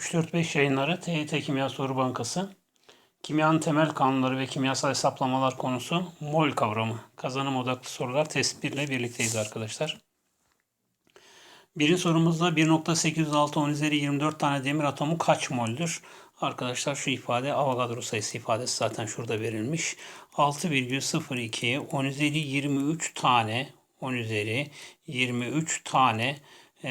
3-4-5 yayınları TYT Kimya Soru Bankası. Kimyanın temel kanunları ve kimyasal hesaplamalar konusu mol kavramı. Kazanım odaklı sorular test 1 ile birlikteyiz arkadaşlar. Birinci sorumuzda 1.806 10 üzeri 24 tane demir atomu kaç moldür? Arkadaşlar şu ifade Avogadro sayısı ifadesi zaten şurada verilmiş. 6,02 10 üzeri 23 tane 10 üzeri 23 tane e,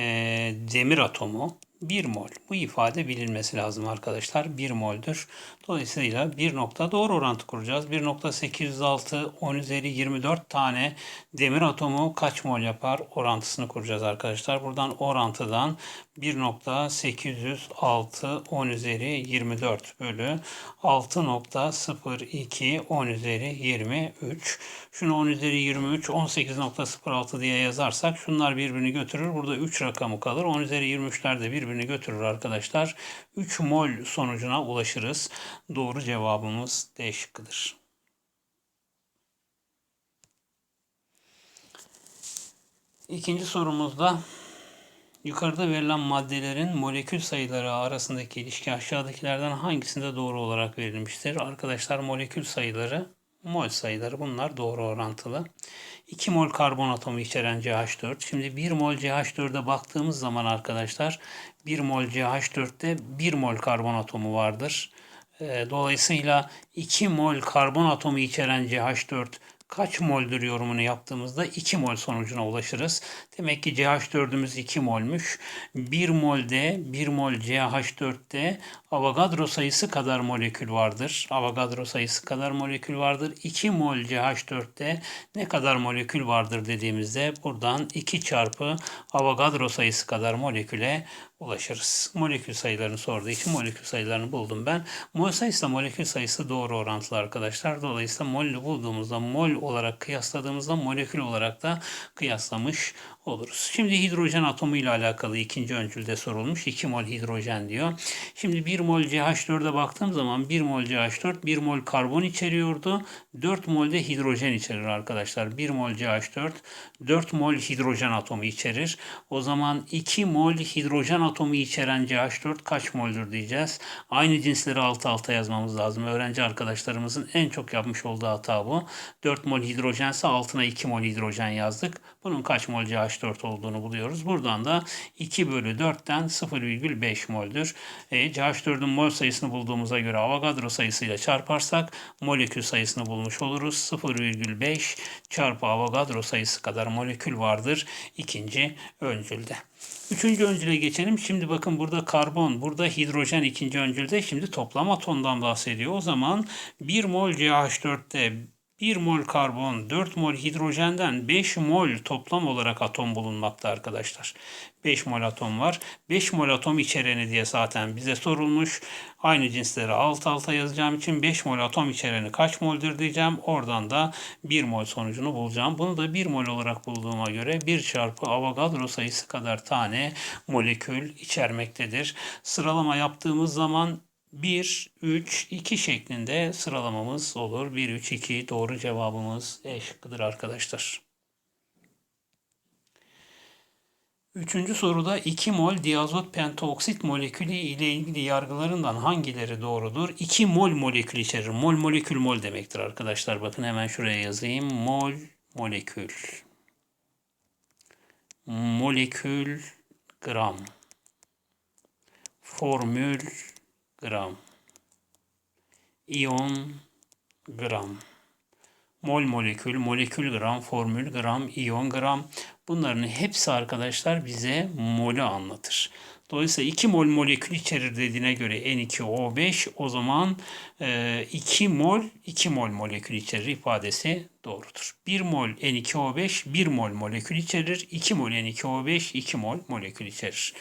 demir atomu 1 mol. Bu ifade bilinmesi lazım arkadaşlar. 1 moldür. Dolayısıyla 1 nokta doğru orantı kuracağız. 1.806 10 üzeri 24 tane demir atomu kaç mol yapar orantısını kuracağız arkadaşlar. Buradan orantıdan 1.806 10 üzeri 24 bölü 6.02 10 üzeri 23. Şunu 10 üzeri 23 18.06 diye yazarsak şunlar birbirini götürür. Burada 3 rakamı kalır. 10 üzeri 23'ler de birbirini götürür arkadaşlar. 3 mol sonucuna ulaşırız. Doğru cevabımız D şıkkıdır. İkinci sorumuzda yukarıda verilen maddelerin molekül sayıları arasındaki ilişki aşağıdakilerden hangisinde doğru olarak verilmiştir? Arkadaşlar molekül sayıları, mol sayıları bunlar doğru orantılı. 2 mol karbon atomu içeren CH4. Şimdi 1 mol CH4'e baktığımız zaman arkadaşlar 1 mol CH4'te 1 mol karbon atomu vardır. Ee, Dolayısıyla 2 mol karbon atomu içeren CH4 kaç moldür yorumunu yaptığımızda 2 mol sonucuna ulaşırız. Demek ki CH4'ümüz 2 molmuş. 1 molde 1 mol CH4'te Avogadro sayısı kadar molekül vardır. Avogadro sayısı kadar molekül vardır. 2 mol CH4'te ne kadar molekül vardır dediğimizde buradan 2 çarpı Avogadro sayısı kadar moleküle ulaşırız. Molekül sayılarını sorduğu için molekül sayılarını buldum ben. Mol sayısı da molekül sayısı doğru orantılı arkadaşlar. Dolayısıyla molü bulduğumuzda mol olarak kıyasladığımızda molekül olarak da kıyaslamış oluruz. Şimdi hidrojen atomu ile alakalı ikinci öncülde sorulmuş. 2 mol hidrojen diyor. Şimdi 1 mol CH4'e baktığım zaman 1 mol CH4 1 mol karbon içeriyordu. 4 mol de hidrojen içerir arkadaşlar. 1 mol CH4 4 mol hidrojen atomu içerir. O zaman 2 mol hidrojen atomu içeren CH4 kaç moldür diyeceğiz. Aynı cinsleri alt alta yazmamız lazım. Öğrenci arkadaşlarımızın en çok yapmış olduğu hata bu. 4 mol hidrojense altına 2 mol hidrojen yazdık. Bunun kaç mol CH4 olduğunu buluyoruz. Buradan da 2 bölü 4'ten 0,5 moldür. E, CH4'ün mol sayısını bulduğumuza göre Avogadro sayısıyla çarparsak molekül sayısını bulmuş oluruz. 0,5 çarpı Avogadro sayısı kadar molekül vardır ikinci öncülde. Üçüncü öncüle geçelim. Şimdi bakın burada karbon, burada hidrojen ikinci öncülde. Şimdi toplam atomdan bahsediyor. O zaman 1 mol CH4'te 1 mol karbon, 4 mol hidrojenden 5 mol toplam olarak atom bulunmakta arkadaşlar. 5 mol atom var. 5 mol atom içereni diye zaten bize sorulmuş. Aynı cinsleri alt alta yazacağım için 5 mol atom içereni kaç moldur diyeceğim. Oradan da 1 mol sonucunu bulacağım. Bunu da 1 mol olarak bulduğuma göre 1 çarpı Avogadro sayısı kadar tane molekül içermektedir. Sıralama yaptığımız zaman 1, 3, 2 şeklinde sıralamamız olur. 1, 3, 2 doğru cevabımız E şıkkıdır arkadaşlar. Üçüncü soruda 2 mol diazot pentaoksit molekülü ile ilgili yargılarından hangileri doğrudur? 2 mol molekül içerir. Mol molekül mol demektir arkadaşlar. Bakın hemen şuraya yazayım. Mol molekül. Molekül gram. Formül gram. İyon gram. Mol molekül, molekül gram, formül gram, iyon gram. Bunların hepsi arkadaşlar bize molü anlatır. Dolayısıyla 2 mol molekül içerir dediğine göre N2O5 o zaman 2 mol 2 mol molekül içerir ifadesi doğrudur. 1 mol N2O5 1 mol molekül içerir. 2 mol N2O5 2 mol molekül içerir.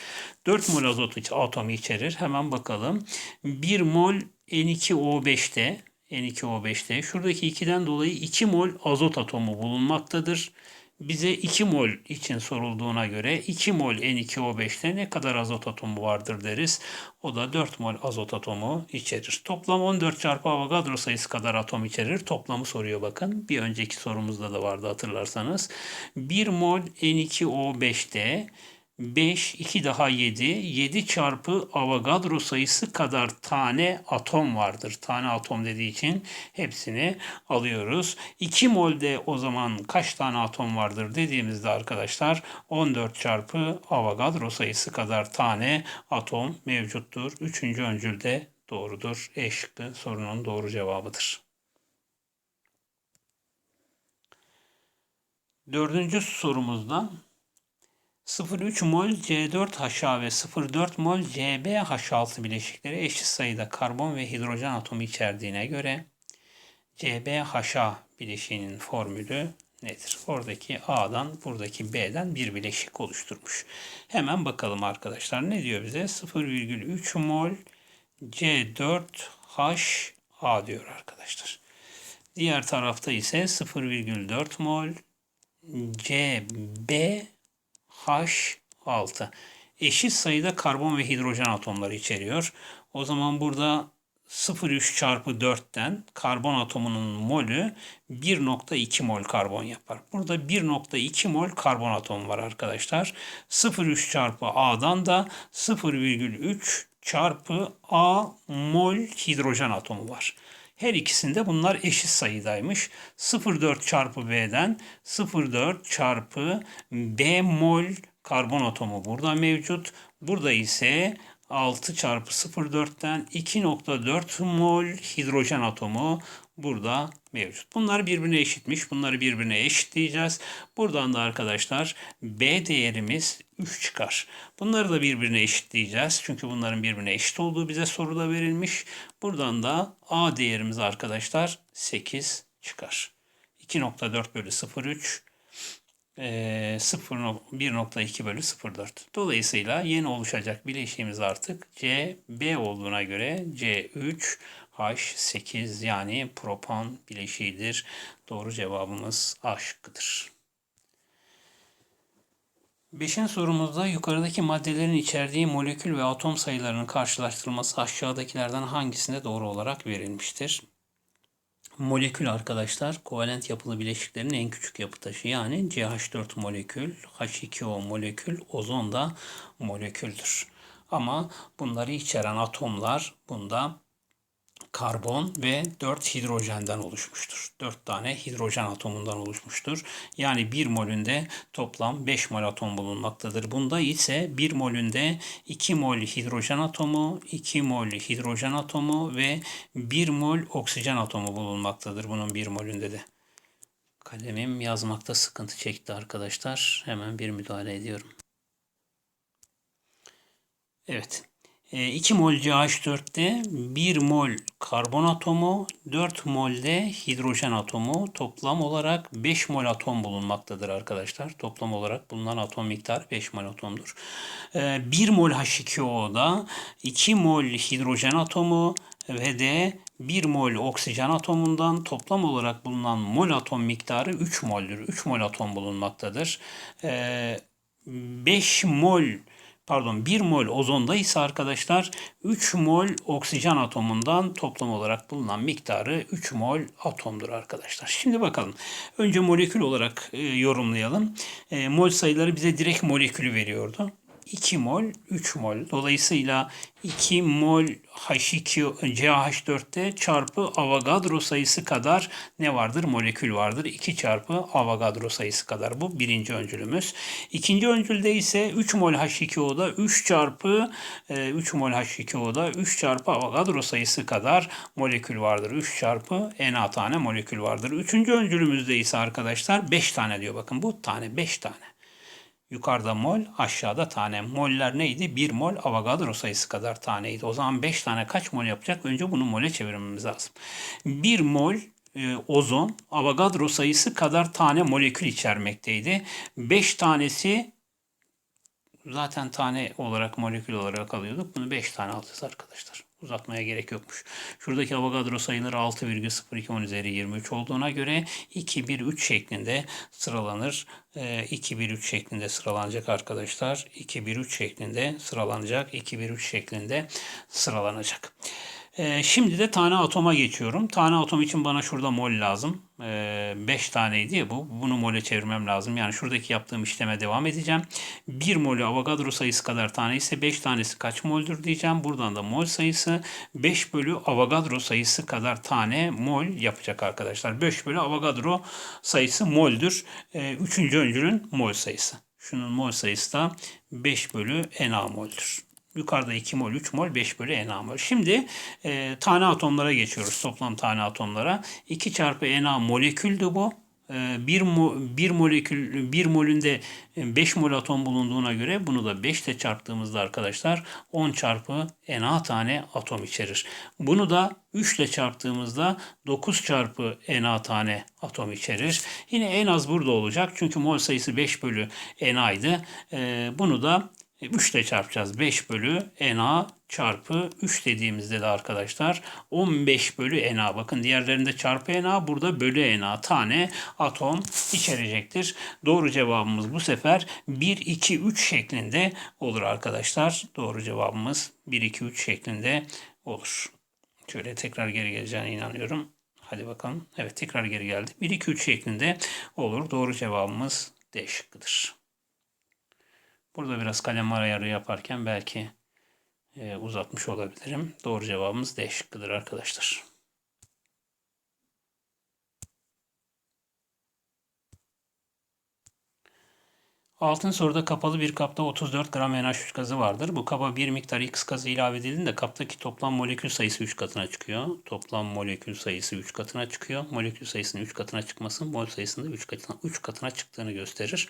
4 mol azot atomu içerir. Hemen bakalım. 1 mol N2O5'te N2O5'te şuradaki 2'den dolayı 2 mol azot atomu bulunmaktadır. Bize 2 mol için sorulduğuna göre 2 mol N2O5'te ne kadar azot atomu vardır deriz. O da 4 mol azot atomu içerir. Toplam 14 çarpı Avogadro sayısı kadar atom içerir. Toplamı soruyor bakın. Bir önceki sorumuzda da vardı hatırlarsanız. 1 mol N2O5'te 5, 2 daha 7. 7 çarpı Avogadro sayısı kadar tane atom vardır. Tane atom dediği için hepsini alıyoruz. 2 molde o zaman kaç tane atom vardır dediğimizde arkadaşlar 14 çarpı Avogadro sayısı kadar tane atom mevcuttur. Üçüncü öncül de doğrudur. E şıkkı sorunun doğru cevabıdır. Dördüncü sorumuzda 0,3 mol C4H ve 0,4 mol CbH6 bileşikleri eşit sayıda karbon ve hidrojen atomu içerdiğine göre CbHA bileşiğinin formülü nedir? Oradaki A'dan buradaki B'den bir bileşik oluşturmuş. Hemen bakalım arkadaşlar ne diyor bize? 0,3 mol C4HA diyor arkadaşlar. Diğer tarafta ise 0,4 mol CbH6 eşit sayıda karbon ve hidrojen atomları içeriyor. O zaman burada 0,3 çarpı 4'ten karbon atomunun molü 1.2 mol karbon yapar. Burada 1.2 mol karbon atomu var arkadaşlar. 0,3 çarpı A'dan da 0,3 çarpı A mol hidrojen atomu var. Her ikisinde bunlar eşit sayıdaymış. 0,4 çarpı B'den 0,4 çarpı B mol karbon atomu burada mevcut. Burada ise 6 çarpı 0,4'ten 2,4 mol hidrojen atomu burada mevcut. Bunlar birbirine eşitmiş. Bunları birbirine eşitleyeceğiz. Buradan da arkadaşlar B değerimiz 3 çıkar. Bunları da birbirine eşitleyeceğiz. Çünkü bunların birbirine eşit olduğu bize soruda verilmiş. Buradan da A değerimiz arkadaşlar 8 çıkar. 2.4 bölü 0,3 1.2 bölü 0.4. Dolayısıyla yeni oluşacak bileşiğimiz artık CB olduğuna göre C3 H8 yani propan bileşiğidir. Doğru cevabımız A şıkkıdır. Beşin sorumuzda yukarıdaki maddelerin içerdiği molekül ve atom sayılarının karşılaştırılması aşağıdakilerden hangisinde doğru olarak verilmiştir? Molekül arkadaşlar kovalent yapılı bileşiklerin en küçük yapı taşı yani CH4 molekül, H2O molekül, ozon da moleküldür. Ama bunları içeren atomlar bunda karbon ve 4 hidrojenden oluşmuştur. 4 tane hidrojen atomundan oluşmuştur. Yani 1 molünde toplam 5 mol atom bulunmaktadır. Bunda ise 1 molünde 2 mol hidrojen atomu, 2 mol hidrojen atomu ve 1 mol oksijen atomu bulunmaktadır bunun 1 molünde de. Kalemim yazmakta sıkıntı çekti arkadaşlar. Hemen bir müdahale ediyorum. Evet. 2 mol CH4'te 1 mol karbon atomu, 4 mol de hidrojen atomu toplam olarak 5 mol atom bulunmaktadır arkadaşlar. Toplam olarak bulunan atom miktarı 5 mol atomdur. 1 mol H2O'da 2 mol hidrojen atomu ve de 1 mol oksijen atomundan toplam olarak bulunan mol atom miktarı 3 moldür. 3 mol atom bulunmaktadır. 5 mol pardon 1 mol ozonda ise arkadaşlar 3 mol oksijen atomundan toplam olarak bulunan miktarı 3 mol atomdur arkadaşlar. Şimdi bakalım. Önce molekül olarak e, yorumlayalım. E, mol sayıları bize direkt molekülü veriyordu. 2 mol, 3 mol. Dolayısıyla 2 mol H2 CH4'te çarpı Avogadro sayısı kadar ne vardır? Molekül vardır. 2 çarpı Avogadro sayısı kadar. Bu birinci öncülümüz. İkinci öncülde ise 3 mol H2O'da 3 çarpı 3 e, mol H2O'da 3 çarpı Avogadro sayısı kadar molekül vardır. 3 çarpı Na tane molekül vardır. Üçüncü öncülümüzde ise arkadaşlar 5 tane diyor. Bakın bu tane 5 tane. Yukarıda mol, aşağıda tane. Moller neydi? 1 mol Avogadro sayısı kadar taneydi. O zaman 5 tane kaç mol yapacak? Önce bunu mole çevirmemiz lazım. 1 mol e, ozon Avogadro sayısı kadar tane molekül içermekteydi. 5 tanesi zaten tane olarak molekül olarak alıyorduk. Bunu 5 tane alacağız arkadaşlar uzatmaya gerek yokmuş. Şuradaki Avogadro sayıları 6,02 10 üzeri 23 olduğuna göre 2, 1, 3 şeklinde sıralanır. 2, 1, 3 şeklinde sıralanacak arkadaşlar. 2, 1, 3 şeklinde sıralanacak. 2, 1, 3 şeklinde sıralanacak. Ee, şimdi de tane atoma geçiyorum. Tane atom için bana şurada mol lazım. 5 taneydi ya bu. Bunu mole çevirmem lazım. Yani şuradaki yaptığım işleme devam edeceğim. 1 molü Avogadro sayısı kadar tane ise 5 tanesi kaç moldür diyeceğim. Buradan da mol sayısı 5 bölü Avogadro sayısı kadar tane mol yapacak arkadaşlar. 5 bölü Avogadro sayısı moldür. Ee, üçüncü öncülün mol sayısı. Şunun mol sayısı da 5 bölü Na moldür. Yukarıda 2 mol, 3 mol, 5 bölü Na mol. Şimdi e, tane atomlara geçiyoruz. Toplam tane atomlara. 2 çarpı Na moleküldü bu. E, bir, mo, bir molekül, bir molünde 5 mol atom bulunduğuna göre bunu da 5 ile çarptığımızda arkadaşlar 10 çarpı Na tane atom içerir. Bunu da 3 ile çarptığımızda 9 çarpı Na tane atom içerir. Yine en az burada olacak. Çünkü mol sayısı 5 bölü Na'ydı. E, bunu da 3 ile çarpacağız. 5 bölü Na çarpı 3 dediğimizde de arkadaşlar 15 bölü Na. Bakın diğerlerinde çarpı Na burada bölü Na tane atom içerecektir. Doğru cevabımız bu sefer 1, 2, 3 şeklinde olur arkadaşlar. Doğru cevabımız 1, 2, 3 şeklinde olur. Şöyle tekrar geri geleceğine inanıyorum. Hadi bakalım. Evet tekrar geri geldi. 1, 2, 3 şeklinde olur. Doğru cevabımız D şıkkıdır. Burada biraz kalem ayarı yaparken belki e, uzatmış olabilirim. Doğru cevabımız D şıkkıdır arkadaşlar. Altın soruda kapalı bir kapta 34 gram NH3 gazı vardır. Bu kaba bir miktar X gazı ilave edildiğinde kaptaki toplam molekül sayısı 3 katına çıkıyor. Toplam molekül sayısı 3 katına çıkıyor. Molekül sayısının 3 katına çıkması mol sayısının 3 katına 3 katına çıktığını gösterir.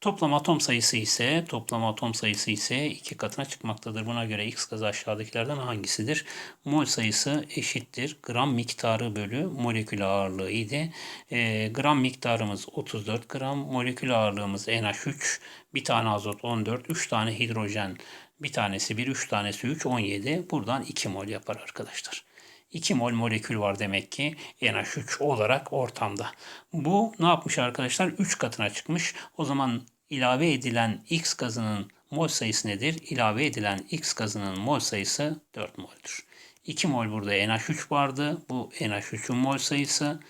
Toplam atom sayısı ise toplam atom sayısı ise 2 katına çıkmaktadır. Buna göre X gazı aşağıdakilerden hangisidir? Mol sayısı eşittir. Gram miktarı bölü molekül ağırlığı idi. E, gram miktarımız 34 gram. Molekül ağırlığımız NH3 3, bir tane azot 14, 3 tane hidrojen, bir tanesi 1, 3 tanesi 3, 17. Buradan 2 mol yapar arkadaşlar. 2 mol molekül var demek ki NH3 olarak ortamda. Bu ne yapmış arkadaşlar? 3 katına çıkmış. O zaman ilave edilen X gazının mol sayısı nedir? İlave edilen X gazının mol sayısı 4 mol'dür. 2 mol burada NH3 vardı. Bu NH3'ün mol sayısı.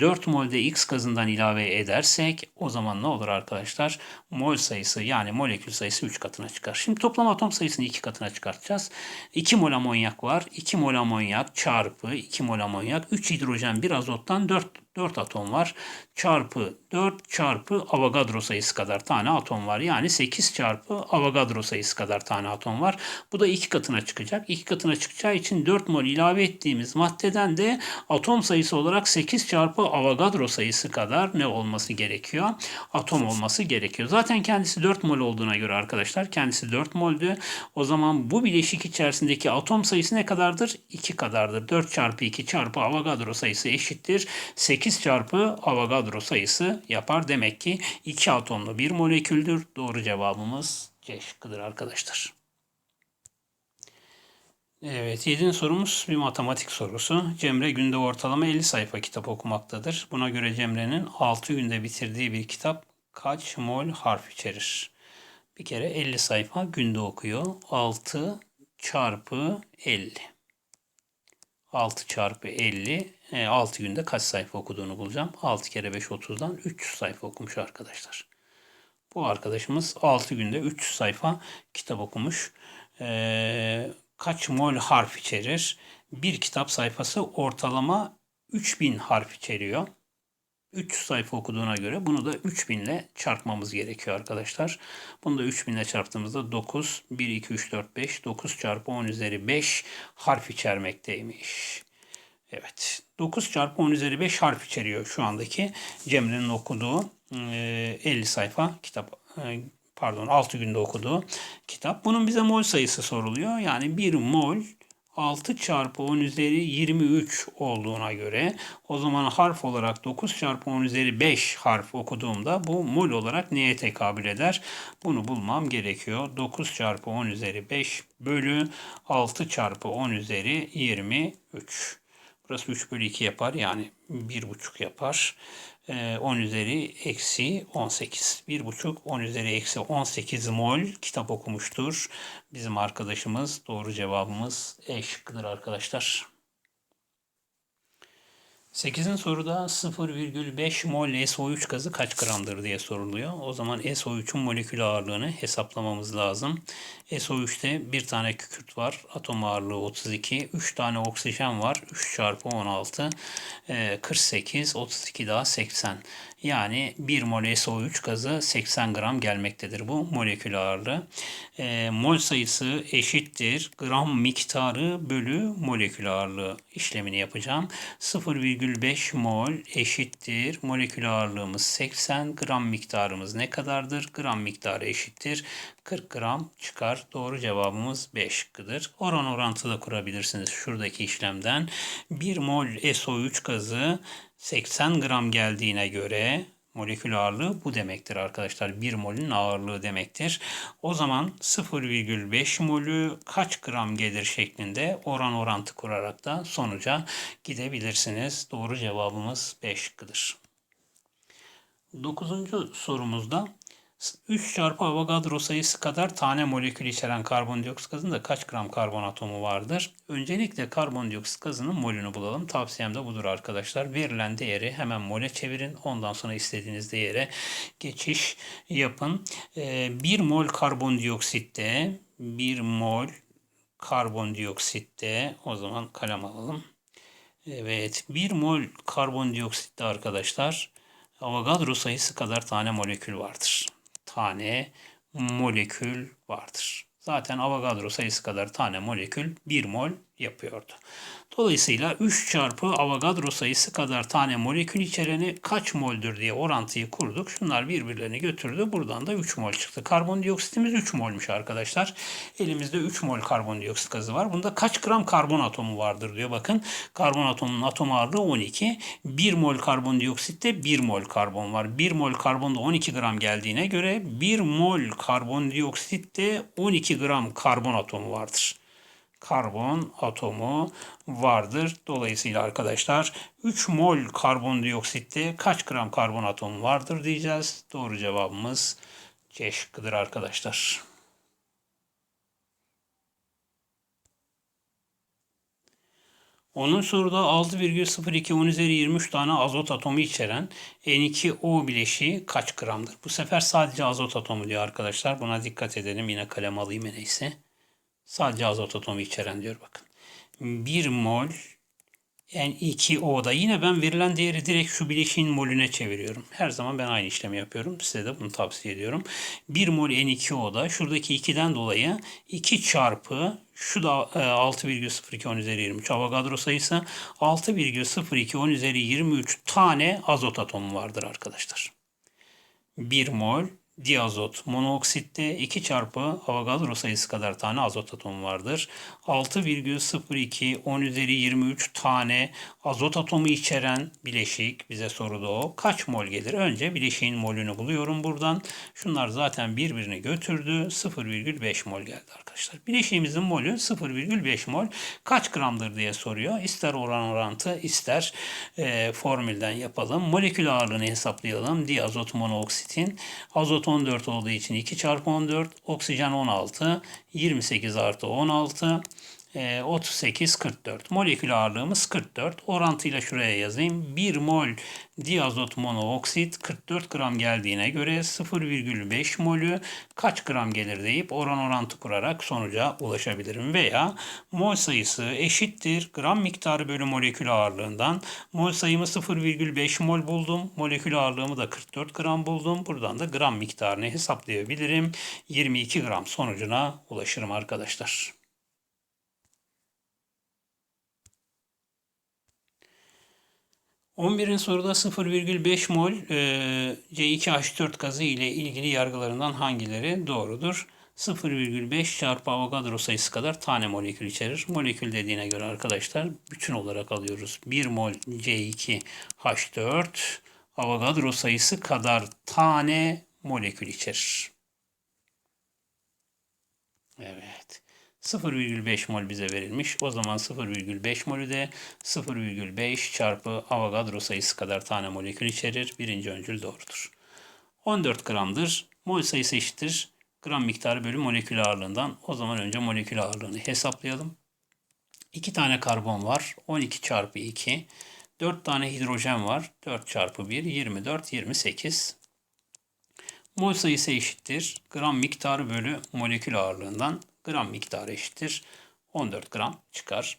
4 molde X gazından ilave edersek o zaman ne olur arkadaşlar? Mol sayısı yani molekül sayısı 3 katına çıkar. Şimdi toplam atom sayısını 2 katına çıkartacağız. 2 mol amonyak var. 2 mol amonyak çarpı 2 mol amonyak 3 hidrojen 1 azottan 4 4 atom var. Çarpı 4 çarpı Avogadro sayısı kadar tane atom var. Yani 8 çarpı Avogadro sayısı kadar tane atom var. Bu da 2 katına çıkacak. 2 katına çıkacağı için 4 mol ilave ettiğimiz maddeden de atom sayısı olarak 8 çarpı Avogadro sayısı kadar ne olması gerekiyor? Atom olması gerekiyor. Zaten kendisi 4 mol olduğuna göre arkadaşlar kendisi 4 moldü. O zaman bu bileşik içerisindeki atom sayısı ne kadardır? 2 kadardır. 4 çarpı 2 çarpı Avogadro sayısı eşittir. 8 8 çarpı Avogadro sayısı yapar. Demek ki 2 atomlu bir moleküldür. Doğru cevabımız C şıkkıdır arkadaşlar. Evet, 7. sorumuz bir matematik sorusu. Cemre günde ortalama 50 sayfa kitap okumaktadır. Buna göre Cemre'nin 6 günde bitirdiği bir kitap kaç mol harf içerir? Bir kere 50 sayfa günde okuyor. 6 çarpı 50. 6 çarpı 50 6 e, günde kaç sayfa okuduğunu bulacağım. 6 kere 5 30'dan 300 sayfa okumuş arkadaşlar. Bu arkadaşımız 6 günde 300 sayfa kitap okumuş. Ee, kaç mol harf içerir? Bir kitap sayfası ortalama 3000 harf içeriyor. 300 sayfa okuduğuna göre bunu da 3000 ile çarpmamız gerekiyor arkadaşlar. Bunu da 3000 ile çarptığımızda 9, 1, 2, 3, 4, 5, 9 çarpı 10 üzeri 5 harf içermekteymiş. Evet. 9 çarpı 10 üzeri 5 harf içeriyor şu andaki Cemre'nin okuduğu 50 sayfa kitap pardon 6 günde okuduğu kitap. Bunun bize mol sayısı soruluyor. Yani 1 mol 6 çarpı 10 üzeri 23 olduğuna göre o zaman harf olarak 9 çarpı 10 üzeri 5 harf okuduğumda bu mol olarak neye tekabül eder? Bunu bulmam gerekiyor. 9 çarpı 10 üzeri 5 bölü 6 çarpı 10 üzeri 23. Burası 3 bölü 2 yapar yani 1,5 yapar. e, 10 üzeri eksi 18. 1,5 10 üzeri eksi 18 mol kitap okumuştur. Bizim arkadaşımız doğru cevabımız E şıkkıdır arkadaşlar. 8. soruda 0,5 mol SO3 gazı kaç gramdır diye soruluyor. O zaman SO3'ün molekül ağırlığını hesaplamamız lazım. SO3'te bir tane kükürt var. Atom ağırlığı 32. 3 tane oksijen var. 3 çarpı 16. e, 48. 32 daha 80. Yani 1 mol SO3 gazı 80 gram gelmektedir bu molekül ağırlığı. E, mol sayısı eşittir gram miktarı bölü molekül ağırlığı işlemini yapacağım. 0,5 mol eşittir molekül ağırlığımız 80 gram miktarımız ne kadardır? Gram miktarı eşittir 40 gram çıkar. Doğru cevabımız 5 şıkkıdır. Oran orantıda kurabilirsiniz şuradaki işlemden. 1 mol SO3 gazı 80 gram geldiğine göre molekül ağırlığı bu demektir arkadaşlar. 1 molün ağırlığı demektir. O zaman 0,5 molü kaç gram gelir şeklinde oran orantı kurarak da sonuca gidebilirsiniz. Doğru cevabımız 5 şıkkıdır. 9. sorumuzda 3 çarpı Avogadro sayısı kadar tane molekül içeren karbondioksit gazında kaç gram karbon atomu vardır? Öncelikle karbondioksit gazının molünü bulalım. Tavsiyem de budur arkadaşlar. Verilen değeri hemen mole çevirin. Ondan sonra istediğiniz değere geçiş yapın. 1 mol karbondioksitte 1 mol karbondioksitte o zaman kalem alalım. Evet 1 mol karbondioksitte arkadaşlar Avogadro sayısı kadar tane molekül vardır tane molekül vardır. Zaten Avogadro sayısı kadar tane molekül 1 mol yapıyordu. Dolayısıyla 3 çarpı Avogadro sayısı kadar tane molekül içereni kaç moldür diye orantıyı kurduk. Şunlar birbirlerini götürdü. Buradan da 3 mol çıktı. Karbondioksitimiz 3 molmuş arkadaşlar. Elimizde 3 mol karbondioksit gazı var. Bunda kaç gram karbon atomu vardır diyor. Bakın karbon atomunun atom ağırlığı 12. 1 mol karbondioksitte 1 mol karbon var. 1 mol karbonda 12 gram geldiğine göre 1 mol karbondioksitte 12 gram karbon atomu vardır karbon atomu vardır. Dolayısıyla arkadaşlar 3 mol karbondioksitte kaç gram karbon atomu vardır diyeceğiz. Doğru cevabımız C şıkkıdır arkadaşlar. Onun soruda 6,02 10 üzeri 23 tane azot atomu içeren N2O bileşiği kaç gramdır? Bu sefer sadece azot atomu diyor arkadaşlar. Buna dikkat edelim. Yine kalem alayım neyse. Sadece azot atomu içeren diyor bakın. 1 mol N2O'da yine ben verilen değeri direkt şu bileşiğin molüne çeviriyorum. Her zaman ben aynı işlemi yapıyorum. Size de bunu tavsiye ediyorum. 1 mol N2O'da şuradaki 2'den dolayı 2 çarpı şu da 6,02 10 üzeri 23 Avogadro sayısı 6,02 10 üzeri 23 tane azot atomu vardır arkadaşlar. 1 mol diazot monoksitte 2 çarpı Avogadro sayısı kadar tane azot atomu vardır. 6,02 10 üzeri 23 tane azot atomu içeren bileşik bize soruda o. Kaç mol gelir? Önce bileşiğin molünü buluyorum buradan. Şunlar zaten birbirini götürdü. 0,5 mol geldi arkadaşlar. Bileşiğimizin molü 0,5 mol. Kaç gramdır diye soruyor. İster oran orantı ister e, formülden yapalım. Molekül ağırlığını hesaplayalım. Diazot monoksitin azot 14 olduğu için 2 çarpı 14, oksijen 16, 28 artı 16, 38, 44. Molekül ağırlığımız 44. Orantıyla şuraya yazayım. 1 mol diazot monooksit 44 gram geldiğine göre 0,5 molü kaç gram gelir deyip oran orantı kurarak sonuca ulaşabilirim. Veya mol sayısı eşittir gram miktarı bölü molekül ağırlığından. Mol sayımı 0,5 mol buldum. Molekül ağırlığımı da 44 gram buldum. Buradan da gram miktarını hesaplayabilirim. 22 gram sonucuna ulaşırım arkadaşlar. 11. soruda 0,5 mol e, C2H4 gazı ile ilgili yargılarından hangileri doğrudur? 0,5 çarpı Avogadro sayısı kadar tane molekül içerir. Molekül dediğine göre arkadaşlar bütün olarak alıyoruz. 1 mol C2H4 Avogadro sayısı kadar tane molekül içerir. Evet. 0,5 mol bize verilmiş. O zaman 0,5 molü de 0,5 çarpı Avogadro sayısı kadar tane molekül içerir. Birinci öncül doğrudur. 14 gramdır. Mol sayısı eşittir. Gram miktarı bölü molekül ağırlığından. O zaman önce molekül ağırlığını hesaplayalım. 2 tane karbon var. 12 çarpı 2. 4 tane hidrojen var. 4 çarpı 1. 24, 28. Mol sayısı eşittir. Gram miktarı bölü molekül ağırlığından gram miktarı eşittir. 14 gram çıkar.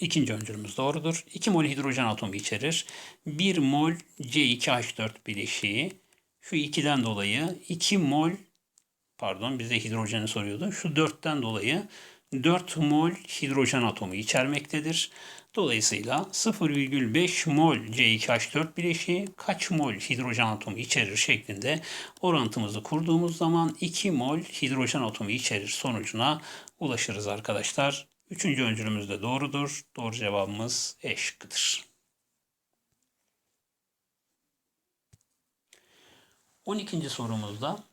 İkinci öncülümüz doğrudur. 2 mol hidrojen atomu içerir. 1 mol C2H4 bileşiği. Şu 2'den dolayı 2 mol pardon bize hidrojeni soruyordu. Şu 4'ten dolayı 4 mol hidrojen atomu içermektedir. Dolayısıyla 0,5 mol C2H4 bileşiği kaç mol hidrojen atomu içerir şeklinde orantımızı kurduğumuz zaman 2 mol hidrojen atomu içerir sonucuna ulaşırız arkadaşlar. Üçüncü öncülümüz de doğrudur. Doğru cevabımız E şıkkıdır. 12. sorumuzda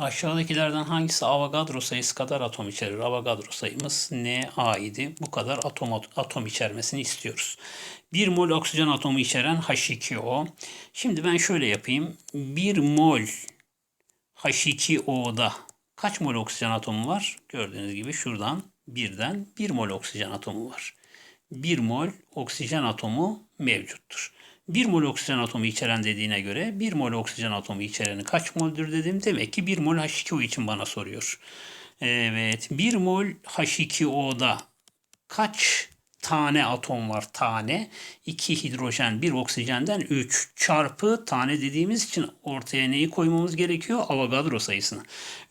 Aşağıdakilerden hangisi Avogadro sayısı kadar atom içerir? Avogadro sayımız Na idi. Bu kadar atom atom içermesini istiyoruz. 1 mol oksijen atomu içeren H2O. Şimdi ben şöyle yapayım. 1 mol H2O'da kaç mol oksijen atomu var? Gördüğünüz gibi şuradan birden 1 mol oksijen atomu var. 1 mol oksijen atomu mevcuttur. 1 mol oksijen atomu içeren dediğine göre 1 mol oksijen atomu içereni kaç moldür dedim. Demek ki 1 mol H2O için bana soruyor. Evet 1 mol H2O'da kaç tane atom var tane. 2 hidrojen 1 oksijenden 3 çarpı tane dediğimiz için ortaya neyi koymamız gerekiyor? Avogadro sayısını.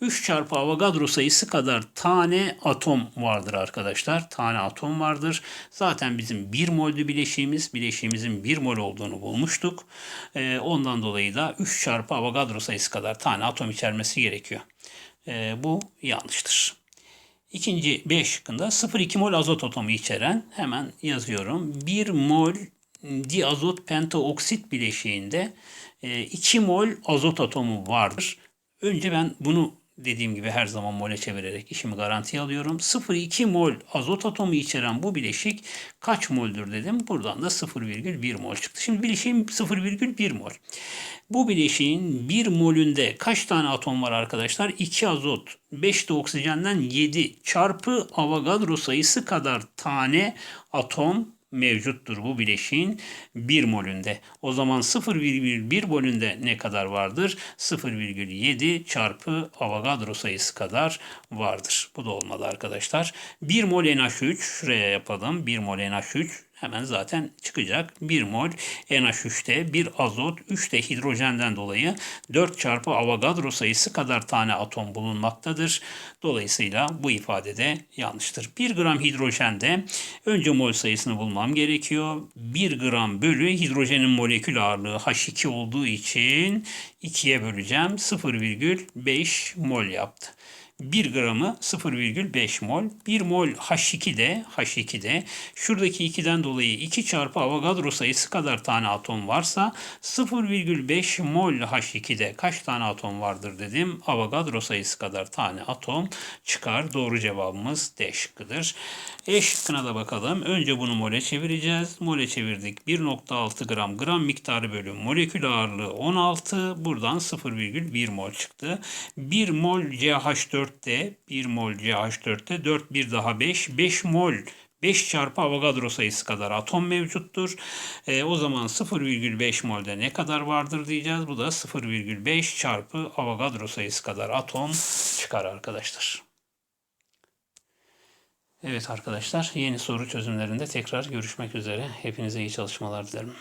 3 çarpı Avogadro sayısı kadar tane atom vardır arkadaşlar. Tane atom vardır. Zaten bizim 1 moldü bileşiğimiz. Bileşiğimizin 1 mol olduğunu bulmuştuk. Ee, ondan dolayı da 3 çarpı Avogadro sayısı kadar tane atom içermesi gerekiyor. Ee, bu yanlıştır. İkinci B şıkkında 0,2 mol azot atomu içeren hemen yazıyorum. 1 mol diazot pentaoksit bileşiğinde 2 e, mol azot atomu vardır. Önce ben bunu dediğim gibi her zaman mole çevirerek işimi garantiye alıyorum. 0,2 mol azot atomu içeren bu bileşik kaç moldür dedim. Buradan da 0,1 mol çıktı. Şimdi bileşiğim 0,1 mol. Bu bileşiğin 1 molünde kaç tane atom var arkadaşlar? 2 azot, 5 de oksijenden 7 çarpı Avogadro sayısı kadar tane atom mevcuttur bu bileşiğin 1 molünde. O zaman 0,1 molünde ne kadar vardır? 0,7 çarpı Avogadro sayısı kadar vardır. Bu da olmalı arkadaşlar. 1 mol NH3 şuraya yapalım. 1 mol NH3 hemen zaten çıkacak. 1 mol NH3'te 1 azot 3 de hidrojenden dolayı 4 çarpı Avogadro sayısı kadar tane atom bulunmaktadır. Dolayısıyla bu ifadede yanlıştır. 1 gram hidrojende önce mol sayısını bulmam gerekiyor. 1 gram bölü hidrojenin molekül ağırlığı H2 olduğu için 2'ye böleceğim. 0,5 mol yaptı. 1 gramı 0,5 mol. 1 mol H2'de H2'de şuradaki 2'den dolayı 2 çarpı Avogadro sayısı kadar tane atom varsa 0,5 mol H2'de kaç tane atom vardır dedim. Avogadro sayısı kadar tane atom çıkar. Doğru cevabımız D şıkkıdır. E şıkkına da bakalım. Önce bunu mole çevireceğiz. Mole çevirdik. 1.6 gram gram miktarı bölü molekül ağırlığı 16. Buradan 0,1 mol çıktı. 1 mol CH4'te 1 mol CH4'te 4 bir daha 5. 5 mol 5 çarpı Avogadro sayısı kadar atom mevcuttur. E, o zaman 0,5 molde ne kadar vardır diyeceğiz. Bu da 0,5 çarpı Avogadro sayısı kadar atom çıkar arkadaşlar. Evet arkadaşlar yeni soru çözümlerinde tekrar görüşmek üzere. Hepinize iyi çalışmalar dilerim.